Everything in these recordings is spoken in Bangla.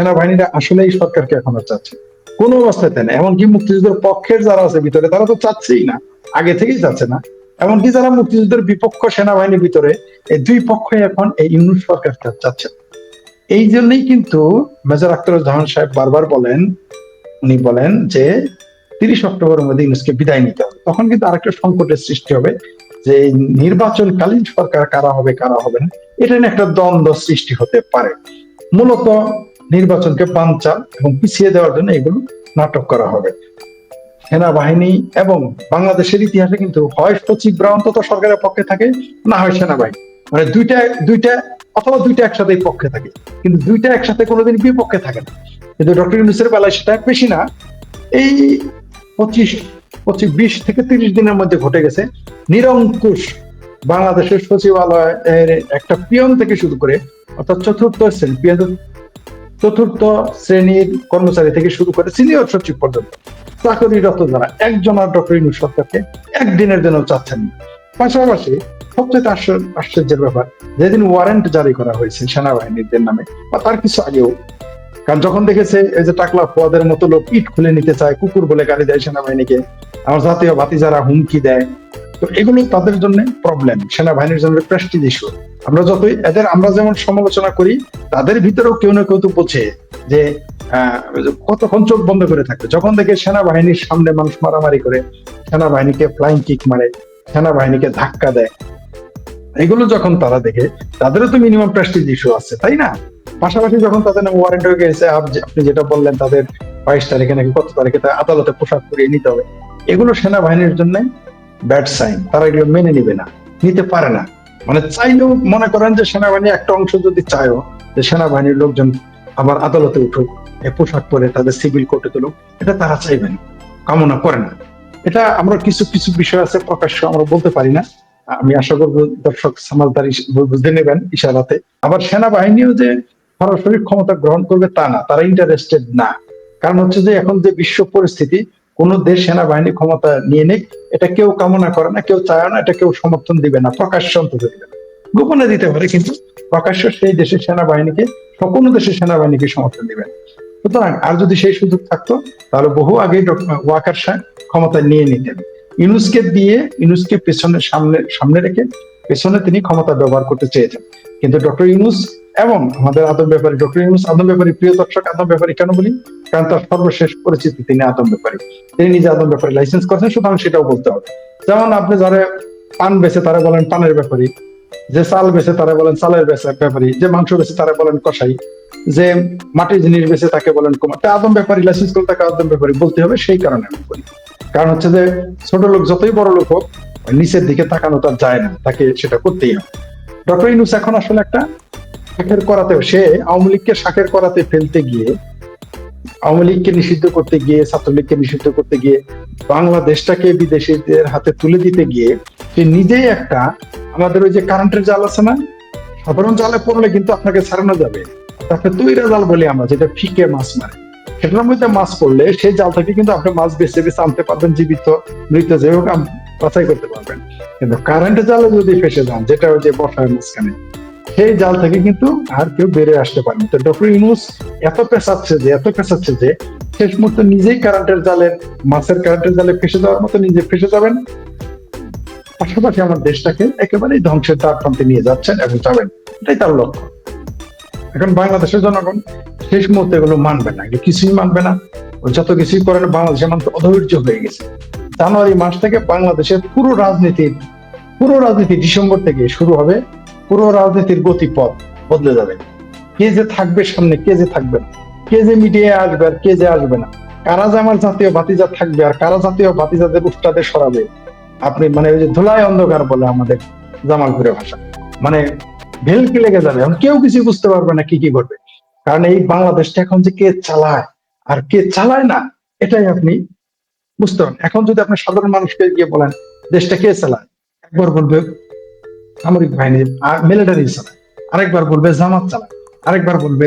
সেনাবাহিনীরা আসলে এই সরকারকে এখন আর চাচ্ছে। কোনো অবস্থাতে না, এমনকি মুক্তিযুদ্ধের পক্ষের যারা আছে ভিতরে, তারা তো চাচ্ছেই না, আগে থেকেই চাচ্ছে না। এমনকি যারা মুক্তিযুদ্ধের বিপক্ষ সেনাবাহিনীর ভিতরে, এই দুই পক্ষই এখন এই ইউনুস সরকার চাচ্ছে এই জন্যই কিন্তু মেজর আখতারুজ্জামান সাহেব বারবার বলেন, উনি বলেন যে তিরিশ অক্টোবরের মধ্যে ইউনুসকে বিদায় নিতে হবে। তখন কিন্তু আরেকটা সংকটের সৃষ্টি হবে যে নির্বাচনকালীন সরকার কারা হবে কারা হবে না, এটা নিয়ে একটা দ্বন্দ্ব সৃষ্টি হতে পারে। মূলত নির্বাচনকে পাঞ্চাল এবং পিছিয়ে দেওয়ার জন্য এগুলো নাটক করা হবে। সেনাবাহিনী এবং বাংলাদেশের ইতিহাসে কিন্তু হয় সচিবরা অন্তত সরকারের পক্ষে থাকে, না হয় সেনাবাহিনী। মানে দুইটা দুইটা অথবা দুইটা একসাথে পক্ষে থাকে। কিন্তু দুইটা একসাথে কোনোদিন বিপক্ষে থাকে না। কিন্তু ডক্টর ইউনুসের বেলায় সেটা বেশি না। এই পঁচিশ পঁচিশ, বিশ থেকে তিরিশ দিনের মধ্যে ঘটে গেছে। নিরঙ্কুশ বাংলাদেশের সচিবালয়ের একটা পিয়ন থেকে শুরু করে, অর্থাৎ চতুর্থ শ্রেণি, পিয়ন চতুর্থ শ্রেণির কর্মচারী থেকে শুরু করে সিনিয়র সচিব পর্যন্ত। চাকরিরত যারা একজন আর ডক্টর ইউনুস সরকারকে একদিনের জন্য চাচ্ছেন না। পাশাপাশি সবচেয়ে আশ্চর্য- আশ্চর্যের ব্যাপার, যেদিন ওয়ারেন্ট জারি করা হয়েছে সেনাবাহিনীদের নামে, বা তার কিছু আগেও, কারণ যখন দেখেছে এই যে টাকলা পদের মতো লোক ইট খুলে নিতে চায়, কুকুর বলে গালি দেয় সেনাবাহিনীকে, আমার জাতীয় ভাতিজারা হুমকি দেয়, তো এগুলো তাদের জন্য প্রবলেম সেনাবাহিনীর জন্য প্রেস্টিজ ইস্যু আমরা যতই এদের আমরা যেমন সমালোচনা করি, তাদের ভিতরেও কেউ না কেউ তো বোঝে যে কতক্ষণ চোখ বন্ধ করে থাকবে যখন দেখে সেনাবাহিনীর সামনে মানুষ মারামারি করে, সেনাবাহিনীকে ফ্লাইং কিক মারে, সেনাবাহিনীকে ধাক্কা দেয়। এগুলো যখন তারা দেখে, তাদেরও তো মিনিমাম প্রেস্টিজ ইস্যু আছে, তাই না? পাশাপাশি যখন তাদের নামে ওয়ারেন্ট হয়ে গেছে আপনি যেটা বললেন, তাদের বাইশ তারিখে নাকি কত তারিখে আদালতে পোশাক পরিয়ে নিতে হবে। এগুলো সেনাবাহিনীর জন্য ব্যাড সাইন তারা এগুলো মেনে নিবে না, নিতে পারে না। মানে চাইলেও মনে করেন যে সেনাবাহিনী একটা অংশ যদি চায়ও, যে সেনাবাহিনীর লোকজন আবার আদালতে উঠুক পোশাক পরে তাদের সিভিল কোর্টে তুলুক, এটা তারা চাইবেন কামনা করে না। এটা আমরা কিছু কিছু বিষয় আছে প্রকাশ্য আমরা বলতে পারি না। আমি আশা করব দর্শক, সামালদারি বুঝতে নেবেন ইশারাতে। আবার সেনাবাহিনীও যে সরাসরি ক্ষমতা গ্রহণ করবে তা না, তারা ইন্টারেস্টেড না। কারণ হচ্ছে যে এখন যে বিশ্ব পরিস্থিতি কোন দেশ সেনাবাহিনী ক্ষমতা নিয়ে নেক, এটা কেউ কামনা করে না, কেউ চায় না, এটা কেউ সমর্থন দিবে না, প্রকাশ্য অন্তত দিবে গোপনে দিতে পারে কিন্তু প্রকাশ্য সেই দেশের সেনাবাহিনীকে কোনো দেশের সেনাবাহিনীকে সমর্থন দিবে না। সুতরাং আর যদি সেই সুযোগ থাকতো, তাহলে বহু আগে ওয়াকার শাহ ক্ষমতা নিয়ে নিতেন। ইউনুসকে দিয়ে, ইউনুসকে পেছনে সামনে সামনে রেখে পেছনে তিনি ক্ষমতা ব্যবহার করতে চেয়েছেন। কিন্তু ডক্টর ইউনুস এবং আমাদের আদম ব্যাপারী, ডক্টর ইউনুস আদম ব্যাপারী, প্রিয় দর্শক, আদম ব্যাপারী কেন বলি? কারণ তার সর্বশেষ পরিচিতি তিনি আদম ব্যাপারী। তিনি নিজে আদম ব্যাপারী লাইসেন্স করেছেন, সুতরাং সেটাও বলতে হবে। যেমন আপনি যারা পান বেছে তারা বলেন পানের ব্যাপারী। যে চাল বেছে তারা বলেন চালের ব্যাপারী। যে মাংস বেছে তারা বলেন কষাই যে মাটির জিনিস বেছে তাকে বলেন কুমার আদম ব্যাপারী লাইসেন্স করলে তাকে আদম ব্যাপারী বলতে হবে, সেই কারণে আমি বলি। কারণ হচ্ছে যে, ছোট লোক যতই বড় লোক হোক, নিচের দিকে তাকানো তার যায় না, তাকে সেটা করতেই হবে। ডক্টর ইনুস এখন আসলে একটা শাখের করাতে সে আওয়ামী লীগকে শাখের করাতে ফেলতে গিয়ে আওয়ামী লীগকে নিষিদ্ধ করতে গিয়ে, ছাত্রলীগকে নিষিদ্ধ করতে গিয়ে, বাংলাদেশটাকে বিদেশিদের হাতে তুলে দিতে গিয়ে, সে নিজেই একটা আমাদের ওই যে কারেন্টের জাল আছে না? সাধারণ জালে পড়লে কিন্তু আপনাকে ছাড়ানো যাবে। তাকে তৈরা জাল বলি আমরা, যেটা ফিকে মাছ মারে। সেটার মধ্যে মাছ পড়লে সেই জাল থেকে কিন্তু আপনি মাছ বেছে বেছে আনতে পারবেন, জীবিত, মৃত, যে হোক বাছাই করতে পারবেন। কিন্তু কারেন্টের জালে যদি ফেসে যান, যেটা ওই যে বসায় মাঝখানে সেই জাল থেকে কিন্তু আর কেউ বেরিয়ে আসতে পারেন। তো ডক্টর ইউনুস এত পেঁচাচ্ছে যে এত পেঁচাচ্ছে যে, শেষ মুহূর্তে নিজেই কারেন্টের জালের মাছের কারেন্টের জালে ফেসে যাওয়ার মতো নিজে ফেসে যাবেন। পাশাপাশি আমার দেশটাকে একেবারেই ধ্বংসের দ্বার প্রান্তে নিয়ে যাচ্ছেন এবং যাবেন। এটাই তার লক্ষ্য। এখন বাংলাদেশের জনগণ শেষ মুহূর্তে এগুলো মানবে না। কিছুই মানবে না। ও যত কিছুই করেন, বাংলাদেশের মানুষ অধৈর্য হয়ে গেছে। জানুয়ারি মাস থেকে বাংলাদেশের পুরো রাজনীতির, পুরো রাজনীতি ডিসেম্বর থেকে শুরু হবে পুরো রাজনীতির গতিপথ বদলে যাবে। কে যে থাকবে সামনে, কে যে থাকবে কে যে মিডিয়ায় আসবে আর কে যে আসবে না। কারা যে আমার জাতীয় বাতিজা থাকবে আর কারা জাতীয় বাতিজাদের উস্তাদে সরাবে। আপনি মানে ওই যে ধুলায় অন্ধকার বলে আমাদের জামালপুরের ভাষা। মানে ভেলকি লেগে যাবে। এখন কেউ কিছু বুঝতে পারবে না কি কি করবে কারণ এই বাংলাদেশটা এখন যে কে চালায় আর কে চালায় না, এটাই আপনি বুঝতে পারেন এখন যদি আপনি সাধারণ মানুষকে গিয়ে বলেন, দেশটা কে চালায়? একবার বলবে সামরিক বাহিনী আর মিলিটারি চালায়। আরেকবার বলবে জামাত চালায়, আরেকবার বলবে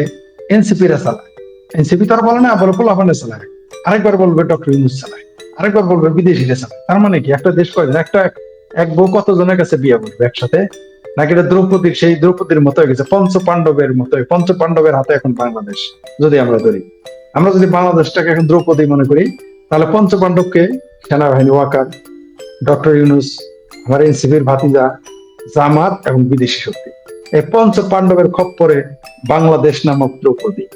এনসিপি রা চালায়। এনসিপি তারা বলে না, বলে পোলাপানে চালায়। আরেকবার বলবে ডক্টর ইউনুস চালায়। আরেকবার বলবে বিদেশিরা চালায়। তার মানে কি? একটা দেশ কয়জন? একটা, এক বউ কতজনের কাছে বিয়ে করবে একসাথে? নাকি এটা দ্রৌপদীর সেই দ্রৌপদীর মতো হয়ে গেছে? পঞ্চ পাণ্ডবের মতো পঞ্চ পাণ্ডবের হাতে এখন বাংলাদেশ, যদি আমরা ধরি। আমরা যদি বাংলাদেশটাকে এখন দ্রৌপদী মনে করি, তাহলে পঞ্চ পাণ্ডবকে সেনাবাহিনী, ওয়াকার ডক্টর ইউনুস আমার এনসিপির ভাতিজা জামাত এবং বিদেশি শক্তি। এই পঞ্চ পাণ্ডবের খপ্পরে বাংলাদেশ নামক দ্রৌপদী।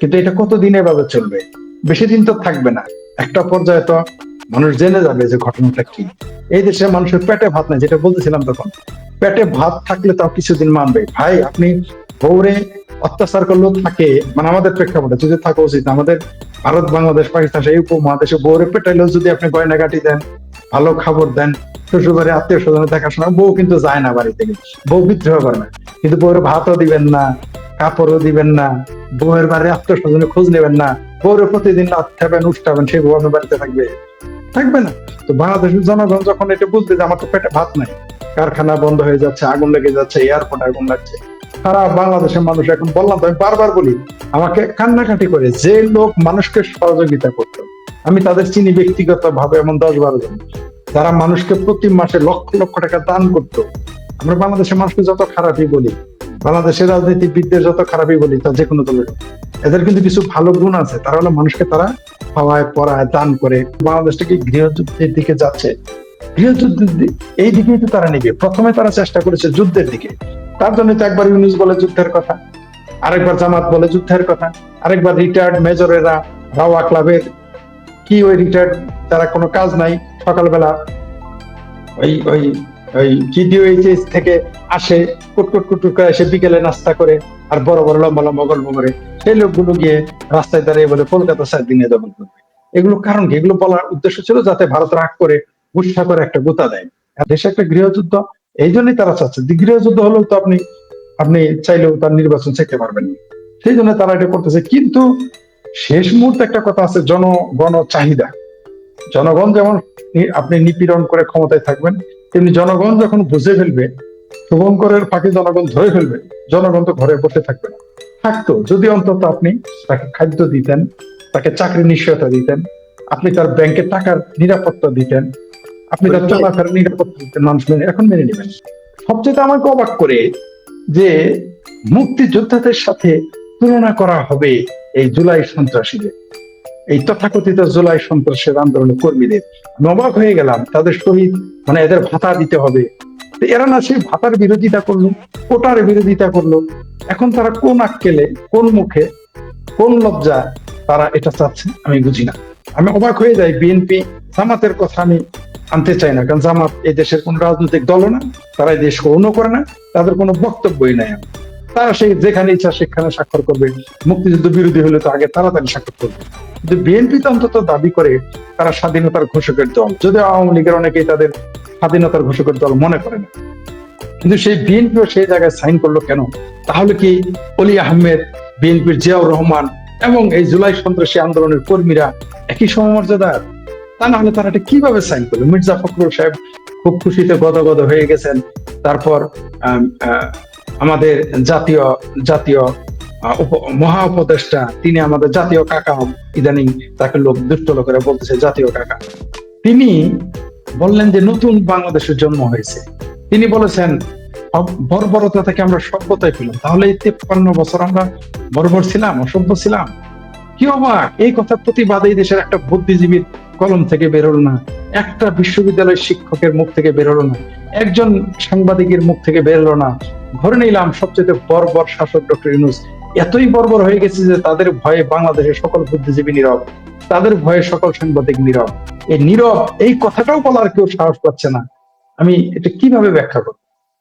কিন্তু এটা কতদিন এভাবে চলবে? বেশি দিন তো থাকবে না। একটা পর্যায়ে তো মানুষ জেনে যাবে যে ঘটনাটা কি। এই দেশের মানুষের পেটে ভাত নাই, যেটা বলতেছিলাম তখন। পেটে ভাত থাকলে তাও কিছুদিন মানবে। ভাই, আপনি বৌরে অত্যাচার করলেও থাকে মানে আমাদের প্রেক্ষাপটে যদি থাকা উচিত। আমাদের ভারত, বাংলাদেশ, পাকিস্তান, সেই উপমহাদেশে বৌরে পেটাইলেও যদি আপনি গয়নাগাটি দেন ভালো খাবার দেন শ্বশুরবাড়ি আত্মীয় স্বজনের দেখাশোনা, বউ কিন্তু যায় না বাড়ি থেকে বউ বিদ্রোহ করে না। কিন্তু বউয়ের ভাতও দিবেন না, কাপড়ও দিবেন না, বউয়ের বাড়ি আত্মীয় স্বজনের খোঁজ নেবেন না। বউরে প্রতিদিন আত্মাবেন উষ্ঠাবেন সেই বউ আপনার বাড়িতে থাকবে। থাকবে না। তো বাংলাদেশের জনগণ যখন এটা বুঝবে যে আমার তো পেটে ভাত নাই, কারখানা বন্ধ হয়ে যাচ্ছে, আগুন লেগে যাচ্ছে, এয়ারপোর্ট আগুন লাগছে সারা বাংলাদেশের মানুষ এখন বললাম, তো আমি বারবার বলি, আমাকে কান্নাকাটি করে যে লোক মানুষকে সহযোগিতা করতো আমি তাদের চিনি ব্যক্তিগত ভাবে এমন দশ বারো জন। যারা মানুষকে প্রতি মাসে লক্ষ লক্ষ টাকা দান করতো। আমরা বাংলাদেশের মানুষকে যত খারাপই বলি, বাংলাদেশের রাজনীতিবিদদের যত খারাপই বলি, তা যে কোনো দলের। এদের কিন্তু কিছু ভালো গুণ আছে। তারা হলো মানুষকে তারা খাওয়ায়, পড়ায়, দান করে। বাংলাদেশটা কি গৃহযুদ্ধের দিকে যাচ্ছে? গৃহযুদ্ধের এই দিকেই তো তারা নিবে। প্রথমে তারা চেষ্টা করেছে যুদ্ধের দিকে। তার জন্য তো একবার ইউনিস বলে যুদ্ধের কথা, আরেকবার জামাত বলে যুদ্ধের কথা, আরেকবার রিটায়ার্ড মেজরেরা রাওয়া ক্লাবের কি ওই রিটায়ার্ড, তারা কোনো কাজ নাই, সকালবেলা ওই ওই ওই জিডিওএইচএস থেকে আসে কুটকুট কুটকুট করে এসে বিকেলে নাস্তা করে, আর বড় বড়, লম্বা লম্বা, গল্প করে। সেই লোকগুলো গিয়ে রাস্তায় দাঁড়িয়ে বলে, কলকাতা স্যার দিনে দখল করবে। এগুলো কারণ কি? এগুলো বলার উদ্দেশ্য ছিল যাতে ভারত রাগ করে, গুসা করে একটা গোতা দেয়। আর দেশে একটা গৃহযুদ্ধ, এই জন্যই তারা চাচ্ছে। গৃহযুদ্ধ হলেও তো আপনি আপনি চাইলেও তার নির্বাচন চাইতে পারবেন সেই জন্য তারা এটা করতেছে। কিন্তু শেষ মুহূর্তে একটা কথা আছে, জনগণ চাহিদা। জনগণ যেমন আপনি নিপীড়ন করে ক্ষমতায় থাকবেন, তেমনি জনগণ যখন বুঝে ফেলবে শুভঙ্করের ফাঁকে জনগণ ধরে ফেলবে, জনগণ তো ঘরে বসে থাকবে না। থাকতো, যদি অন্তত আপনি তাকে খাদ্য দিতেন, তাকে চাকরি নিশ্চয়তা দিতেন, আপনি তার ব্যাংকে টাকার নিরাপত্তা দিতেন, আপনি তার চলাফেরার নিরাপত্তা দিতেন, মানুষ মেনে এখন মেনে নেবেন। সবচেয়ে আমাকে অবাক করে যে মুক্তিযোদ্ধাদের সাথে তুলনা করা হবে। এই জুলাই সন্ত্রাসীদের, এই তথাকথিত জুলাই সন্ত্রাসের আন্দোলনের কর্মীদের। আমি অবাক হয়ে গেলাম, তাদের শহীদ মানে এদের ভাতা দিতে হবে। এরা না সেই ভাতার বিরোধিতা করল, কোটার বিরোধিতা করল। এখন তারা কোন আক্কেলে, কোন মুখে, কোন লজ্জা তারা এটা চাচ্ছে, আমি বুঝি না। আমি অবাক হয়ে যাই, বিএনপি জামাতের কথা আমি আনতে চাই না, কারণ জামাত এই দেশের কোন রাজনৈতিক দল না, তারা এই দেশ গ্রহণও করে না, তাদের কোনো বক্তব্যই নাই আমার। তারা সেই যেখানে ইচ্ছা সেখানে স্বাক্ষর করবে। মুক্তিযুদ্ধ বিরোধী হলে তো আগে তাড়াতাড়ি স্বাক্ষর করবে। কিন্তু বিএনপি তো অন্তত দাবি করে, তারা স্বাধীনতার ঘোষকের দল। যদি আওয়ামী লীগের অনেকেই তাদের স্বাধীনতার ঘোষকের দল মনে করে না। কিন্তু সেই বিএনপিও সেই জায়গায় সাইন করল কেন? তাহলে কি অলি আহমেদ, বিএনপির জিয়াউর রহমান এবং এই জুলাই সন্ত্রাসী আন্দোলনের কর্মীরা একই সমমর্যাদার? তা না হলে তারা এটা কীভাবে সাইন করল? মির্জা ফখরুল সাহেব খুব খুশিতে গদগদ হয়ে গেছেন। তারপর আমাদের জাতীয় জাতীয় মহা উপদেষ্টা, তিনি আমাদের জাতীয় কাকা, ইদানিং তাকে লোক দুষ্ট লোকেরা বলতেছে জাতীয় কাকা। তিনি বললেন যে নতুন বাংলাদেশের জন্ম হয়েছে। তিনি বলেছেন বর্বরতা থেকে আমরা সভ্যতায় পেলাম। তাহলে এই তেপ্পান্ন বছর আমরা বর্বর ছিলাম, অসভ্য ছিলাম। কি অবাক? এই কথার প্রতিবাদে এই দেশের একটা বুদ্ধিজীবীর কলম থেকে বেরোলো না। একটা বিশ্ববিদ্যালয়ের শিক্ষকের মুখ থেকে বেরোলো না। একজন সাংবাদিকের মুখ থেকে বেরোলো না। ধরে নিলাম সবচেয়ে বর্বর শাসক ডক্টর ইউনুস এতই বর্বর হয়ে গেছে যে তাদের ভয়ে বাংলাদেশের সকল বুদ্ধিজীবী নীরব, তাদের ভয়ে সকল সাংবাদিক নীরব। এই নীরব, এই কথাটাও বলার কেউ সাহস পাচ্ছে না। আমি এটা কীভাবে ব্যাখ্যা করব?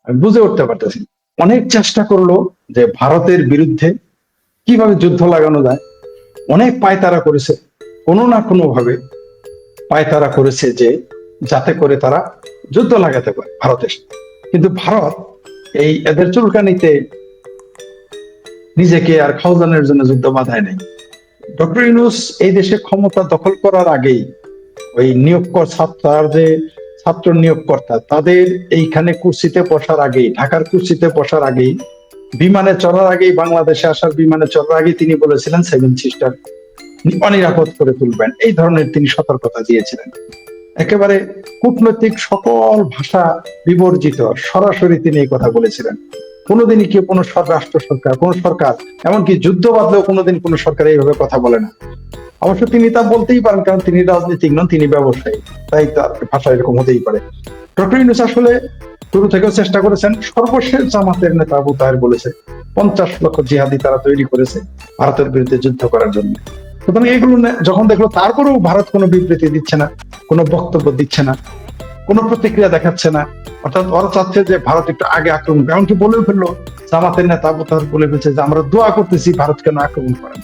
আমি বুঝে উঠতে পারতেছি অনেক চেষ্টা করল যে ভারতের বিরুদ্ধে কীভাবে যুদ্ধ লাগানো যায়। অনেক পায়তারা করেছে। কোনো না কোনো ভাবে পায়তারা করেছে যে যাতে করে তারা যুদ্ধ লাগাতে পারে ভারতের। কিন্তু ভারত এই এদের চুলকানিতে নিজেকে আর খাওজানের জন্য যুদ্ধ বাধায় নাই। ডক্টর ইউনুস এই দেশে ক্ষমতা দখল করার আগেই ওই নিয়োগ কর ছাত্র যে ছাত্র নিয়োগকর্তা, তাদের এইখানে কুর্সিতে বসার আগেই, ঢাকার কুর্সিতে বসার আগেই, বিমানে চড়ার আগেই, বাংলাদেশে আসার বিমানে চড়ার আগেই তিনি বলেছিলেন সেভেন সিস্টার অনিরাপদ করে তুলবেন। এই ধরনের তিনি সতর্কতা দিয়েছিলেন। একেবারে কূটনৈতিক সকল ভাষা বিবর্জিত। সরাসরি তিনি এই কথা বলেছিলেন। কোনোদিনই কেউ কোনো রাষ্ট্র সরকার, কোন সরকার, এমনকি যুদ্ধ বাদলেও কোনোদিন কোনো সরকার এইভাবে কথা বলে না। অবশ্য তিনি তা বলতেই পারেন, কারণ তিনি রাজনীতিক নন, তিনি ব্যবসায়ী। তাই তার ভাষা এরকম হতেই পারে। ডক্টর ইউনুস আসলে শুরু থেকেও চেষ্টা করেছেন, সর্বশেষ জামাতের নেতা আবু তাহের বলেছে, পঞ্চাশ লক্ষ জিহাদি তারা তৈরি করেছে ভারতের বিরুদ্ধে যুদ্ধ করার জন্য। সুতরাং এগুলো না- যখন দেখল তারপরেও ভারত কোনো বিবৃতি দিচ্ছে না, কোনো বক্তব্য দিচ্ছে না, কোনো প্রতিক্রিয়া দেখাচ্ছে না, অর্থাৎ ওরা চাচ্ছে যে ভারত একটু আগে আক্রমণ করে। এমনকি বলেও ফেলল, জামাতের নেতা তাহের বলে ফেলছে যে আমরা দোয়া করতেছি ভারত কেন আক্রমণ করে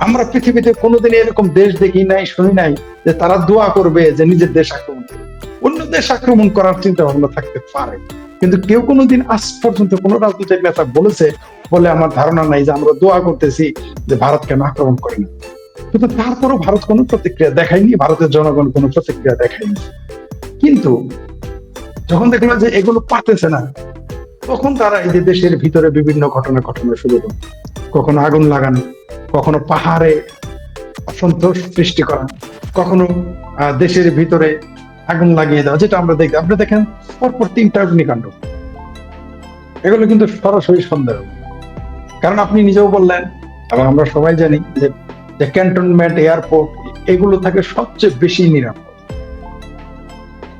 আমরা পৃথিবীতে কোনোদিন এরকম দেশ দেখি নাই, শুনি নাই যে তারা দোয়া করবে যে নিজের দেশ আক্রমণ করবে অন্য দেশ আক্রমণ করার চিন্তা ভাবনা থাকতে পারে। কিন্তু কেউ কোনোদিন আজ পর্যন্ত কোন রাজনৈতিক নেতা বলেছে বলে আমার ধারণা নাই যে আমরা দোয়া করতেছি যে ভারত কেন আক্রমণ করে না। কিন্তু তারপরও ভারত কোনো প্রতিক্রিয়া দেখায়নি, ভারতের জনগণ কোনো প্রতিক্রিয়া দেখায়নি। কিন্তু যখন দেখল যে এগুলো পারতেছে না, তখন তারা এই যে দেশের ভিতরে বিভিন্ন ঘটনা ঘটনা শুরু করে কখনো আগুন লাগানো, কখনো পাহাড়ে অসন্তোষ সৃষ্টি করা, কখনো দেশের ভিতরে আগুন লাগিয়ে দেওয়া, যেটা আমরা দেখি। আপনি দেখেন, পরপর তিনটা অগ্নিকাণ্ড। এগুলো কিন্তু সরাসরি সন্দেহ। কারণ আপনি নিজেও বললেন, এবং আমরা সবাই জানি যে ক্যান্টনমেন্ট এয়ারপোর্ট এগুলো থাকে সবচেয়ে বেশি নিরাপদ।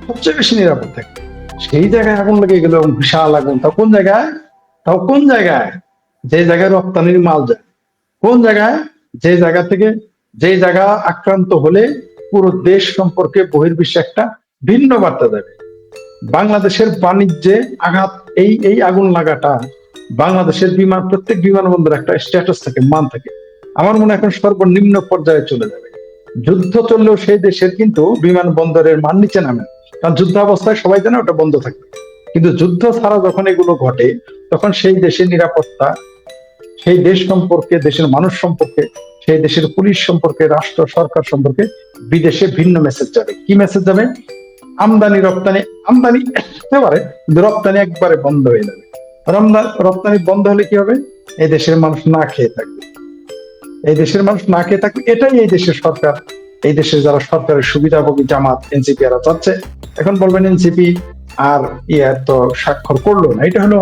সবচেয়ে বেশি নিরাপদ থাকে। সেই জায়গায় আগুন লেগে গেল এবং বিশাল আগুন। তা কোন জায়গায়? তাও কোন জায়গায়? যে জায়গায় রপ্তানির মাল যায়। কোন জায়গায়? যে জায়গা থেকে, যে জায়গা আক্রান্ত হলে পুরো দেশ সম্পর্কে বহির্বিশ্বে একটা ভিন্ন বার্তা দেবে। বাংলাদেশের বাণিজ্যে আঘাত, এই এই আগুন লাগাটা বাংলাদেশের বিমান, প্রত্যেক বিমানবন্দর একটা স্ট্যাটাস থাকে, মান থাকে। আমার মনে এখন সর্বনিম্ন পর্যায়ে চলে যাবে। যুদ্ধ চললেও সেই দেশের কিন্তু বিমানবন্দরের মান নিচে নামে। কারণ যুদ্ধ অবস্থায় সবাই জানে ওটা বন্ধ থাকবে কিন্তু যুদ্ধ ছাড়া যখন এগুলো ঘটে, তখন সেই দেশের নিরাপত্তা, সেই দেশ সম্পর্কে, দেশের মানুষ সম্পর্কে, সেই দেশের পুলিশ সম্পর্কে, রাষ্ট্র, সরকার সম্পর্কে বিদেশে ভিন্ন মেসেজ যাবে। কি মেসেজ যাবে? আমদানি, রপ্তানি, আমদানি কিন্তু রপ্তানি একবারে বন্ধ হয়ে যাবে। রপ্তানি বন্ধ হলে কি হবে? এই দেশের মানুষ না খেয়ে থাকবে। এই দেশের মানুষ না খেয়ে থাকবে, এটাই এই দেশের সরকার। এই দেশের যারা সরকারের সুবিধাভোগী জামাত, এনসিপি এরা চাচ্ছে। এখন বলবেন এনসিপি আর ইয়ে তো স্বাক্ষর করল না। এটা হলো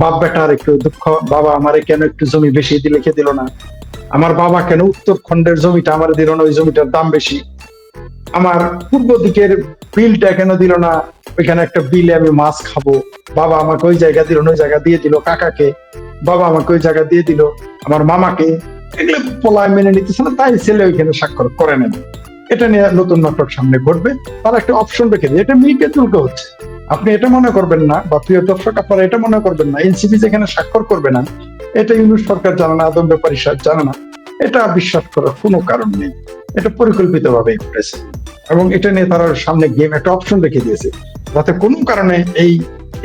বাপ বেটার একটু দুঃখ, বাবা আমারে কেন একটু জমি বেশি দিয়ে লিখে দিল না? আমার বাবা কেন উত্তরখণ্ডের জমিটা আমার দিল না? ওই জমিটার দাম বেশি। আমার পূর্ব দিকের বিলটা কেন দিল না? ওইখানে একটা বিলে আমি মাছ খাব। বাবা আমাকে ওই জায়গা দিল, ওই জায়গা দিয়ে দিল কাকাকে। বাবা আমাকে ওই জায়গা দিয়ে দিল। আমার মামাকে। এগুলো পোলায় মেনে নিতেছে না, তাই ছেলে ওইখানে স্বাক্ষর করে নেবে এটা নিয়ে নতুন নাটক সামনে ঘটবে। তার একটা অপশন রেখে দিয়ে এটা মিলকে তুলকে হচ্ছে। আপনি এটা মনে করবেন না, বা প্রিয় দর্শক, আপনারা এটা মনে করবেন না। এনসিপি যেখানে স্বাক্ষর করবে না, এটা ইউনুস সরকার জানে না, আদম ব্যাপারী সাহেব জানে না। এটা বিশ্বাস করার কোনো কারণ নেই। এটা পরিকল্পিত ভাবে ঘটেছে। এবং এটা নিয়ে তারা সামনে গেম একটা অপশন রেখে দিয়েছে। যাতে কোনো কারণে এই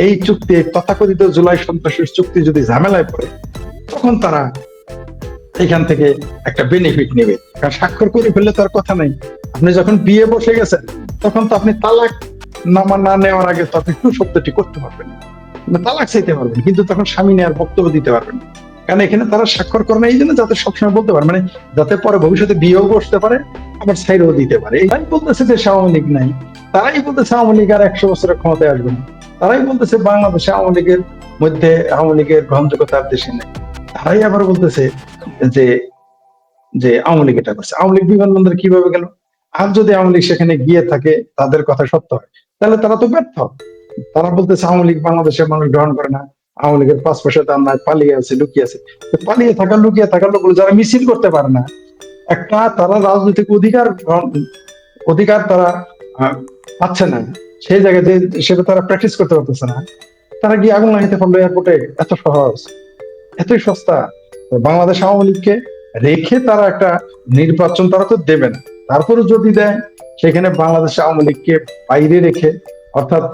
এই চুক্তি তথাকথিত জুলাই সন্ত্রাসের চুক্তি যদি ঝামেলায় পড়ে, তখন তারা এখান থেকে একটা বেনিফিট নেবে। কারণ স্বাক্ষর করে ফেললে তার কথা নেই। আপনি যখন বিয়ে বসে গেছেন, তখন তো আপনি তালাক নামা না নেওয়ার আগে তো আপনি টু শব্দটি করতে পারবেন তালাক চাইতে পারবেন, কিন্তু তখন স্বামী নেওয়ার বক্তব্য দিতে পারবেন। কারণ এখানে তারা স্বাক্ষর করে না এই জন্য যাতে সবসময় বলতে পারে মানে যাতে পরে ভবিষ্যতে বিয়েও বসতে পারে, আবার সাইডও দিতে পারে। তাই বলতেছে যে আওয়ামী লীগ নাই। তারাই বলতেছে আওয়ামী লীগ আর একশো বছরের ক্ষমতায় আসবে না। তারাই বলতেছে বাংলাদেশে আওয়ামী লীগের মধ্যে আওয়ামী লীগের গ্রহণযোগ্যতা আর দেশে নেই। তারাই আবার বলতেছে যে যে আওয়ামী লীগ এটা করছে। আওয়ামী লীগ বিমানবন্দরে কীভাবে গেল? আর যদি আওয়ামী লীগ সেখানে গিয়ে থাকে, তাদের কথা সত্য হয়। তাহলে তারা তো ব্যর্থ। তারা বলতেছে আওয়ামী লীগ বাংলাদেশের মানুষ গ্রহণ করে না। আওয়ামী লীগের পাঁচ পয়সা নাই পালিয়ে আছে, লুকিয়ে আছে। পালিয়ে থাকা, লুকিয়ে যারা মিছিল করতে পারে না, একটা তারা রাজনৈতিক অধিকার অধিকার তারা পাচ্ছে না। সেই জায়গায় যে সেটা তারা প্র্যাকটিস করতে পারতেছে না, তারা গিয়ে আগুন লাগাইতে পারল এয়ারপোর্টে এত সহজ, এতই সস্তা। বাংলাদেশ আওয়ামী লীগকে রেখে তারা একটা নির্বাচন তারা তো দেবে না। তারপরে যদি দেয়, সেখানে বাংলাদেশ আওয়ামী লীগকে বাইরে রেখে, অর্থাৎ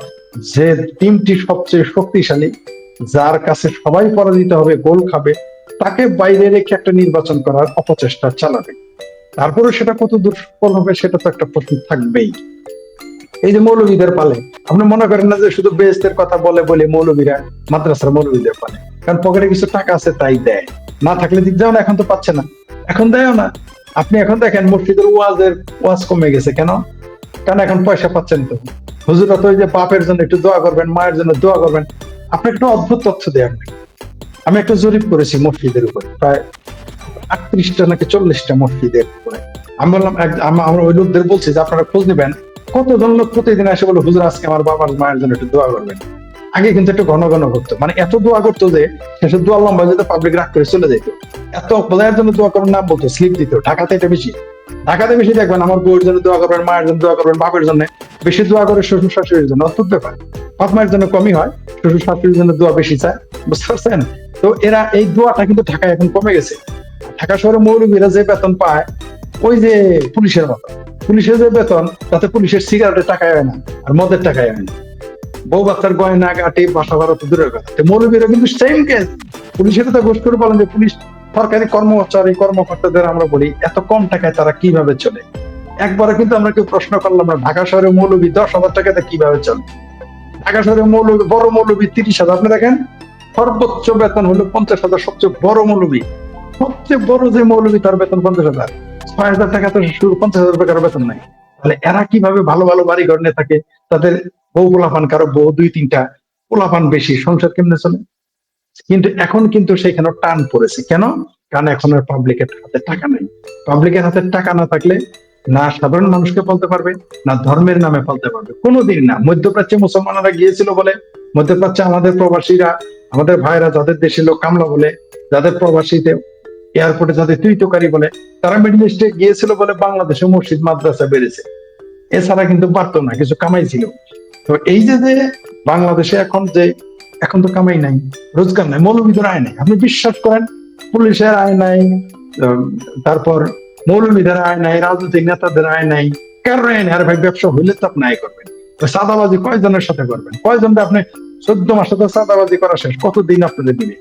যে টিমটি সবচেয়ে শক্তিশালী যার কাছে সবাই পরাজিত হবে, গোল খাবে, তাকে বাইরে রেখে একটা নির্বাচন করার অপচেষ্টা চালাবে। তারপরে সেটা কত দূর সফল হবে সেটা তো একটা প্রশ্ন থাকবেই। এই যে মৌলবীদের পালে, আপনি মনে করেন না যে শুধু বেস্তের কথা বলে বলে মৌলবীরা মাদ্রাসার মৌলবীদের পালে? কারণ পকেটে কিছু টাকা আছে, তাই দেয়। না থাকলে দিক যাও না, এখন তো পাচ্ছে না। এখন দেয় না। আপনি এখন দেখেন মসজিদের ওয়াজের ওয়াজ কমে গেছে কেন? কারণ এখন পয়সা পাচ্ছেন তো। হুজুরা তো ওই যে বাপের জন্য একটু দোয়া করবেন, মায়ের জন্য দোয়া করবেন। আপনাকে একটা অদ্ভুত তথ্য দেয় আমি একটা জরিপ করেছি মসজিদের উপরে, প্রায় আটত্রিশটা নাকি চল্লিশটা মসজিদের উপরে। আমি বললাম আমরা ওই লোকদের বলছি যে আপনারা খোঁজ নেবেন কতজন লোক প্রতিদিন এসে বলে, হুজুর, আজকে আমার বাবার মায়ের জন্য একটু দোয়া করবেন। আগে কিন্তু একটু ঘন ঘন করতো। মানে এত দোয়া করতো যে, শেষে দোয়া লম্বা যেতে পাবলিক রাগ করে চলে যেত। এত বোঝার জন্য দোয়া করবেন নাম বলতো, স্লিপ দিত। ঢাকাতে এটা বেশি। ঢাকাতে বেশি দেখবেন আমার বউয়ের জন্য দোয়া করবেন মায়ের জন্য দোয়া করবেন বাপের জন্য বেশি দোয়া করে শ্বশুর শাশুড়ির জন্য। অদ্ভুত ব্যাপার। বাপ মায়ের জন্য কমই হয়। শ্বশুর শাশুড়ির জন্য দোয়া বেশি চায়, বুঝতে পারছেন? তো এরা এই দোয়াটা কিন্তু ঢাকায় এখন কমে গেছে। ঢাকা শহরে মৌলবীরা যে বেতন পায়, ওই যে পুলিশের মতো। পুলিশের যে বেতন, তাতে পুলিশের সিগারেটের টাকায় হয় না, আর মদের টাকায় হয় না। বউ বাচ্চার গয়না, গাটি, বাসা ভাড়া তো দূরের কথা। মৌলবীরা কিন্তু সেম কেস পুলিশের তো ঘোষ করে বলেন যে পুলিশ, সরকারি কর্মচারী, কর্মকর্তাদের আমরা বলি, এত কম টাকায় তারা কীভাবে চলে? একবারে কিন্তু আমরা কেউ প্রশ্ন করলাম না, ঢাকা শহরে মৌলবী দশ হাজার টাকাতে কীভাবে চলে? ঢাকা শহরে মৌলবী, বড় মৌলবী তিরিশ হাজার। আপনি দেখেন, সর্বোচ্চ বেতন হলো পঞ্চাশ হাজার, সবচেয়ে বড় মৌলবী। সবচেয়ে বড় যে মৌলবী, তার বেতন পঞ্চাশ হাজার। ছয় হাজার টাকা তো পঞ্চাশ হাজার টাকার বেতন নাই। তাহলে এরা কীভাবে ভালো ভালো বাড়ি ঘর নিয়ে থাকে? তাদের বউ পোলাপান কারও বউ, দুই তিনটা। পোলাপান বেশি, সংসার কেমনে চলে? কিন্তু এখন কিন্তু সেখানে টান পড়েছে। কেন? কারণ এখন আর পাবলিকের হাতে টাকা নেই। পাবলিকের হাতে টাকা না থাকলে না সাধারণ মানুষকে বলতে পারবে, না ধর্মের নামে বলতে পারবে। কোনোদিন না। মধ্যপ্রাচ্যে মুসলমানরা গিয়েছিল বলে, মধ্যপ্রাচ্যে আমাদের প্রবাসীরা, আমাদের ভাইরা যাদের দেশে লোক কামলা বলে, যাদের প্রবাসীতে এয়ারপোর্টে যাদের তুইতকারী বলে, তারা মিডল ইস্টে গিয়েছিল বলে বাংলাদেশে মসজিদ, মাদ্রাসা বেড়েছে। এছাড়া কিন্তু পারতো না, কিছু কামাই ছিল। তো এই যে যে বাংলাদেশে এখন যে, এখন তো কামাই নাই, রোজগার নাই মৌলবীদের আয় নাই। আপনি বিশ্বাস করেন, পুলিশের আয় নাই তারপর মৌলবীদের আয় নাই রাজনৈতিক নেতাদের আয় নাই কারণ নাই, আর ভাই ব্যবসা হইলে তো আপনি আয় করবেন। সাদাবাজি কয়জনের সাথে করবেন? কয়জনটা আপনি চোদ্দ মাসে তো সাদাবাজি করা শেষ, কতদিন আপনাদের দিবে?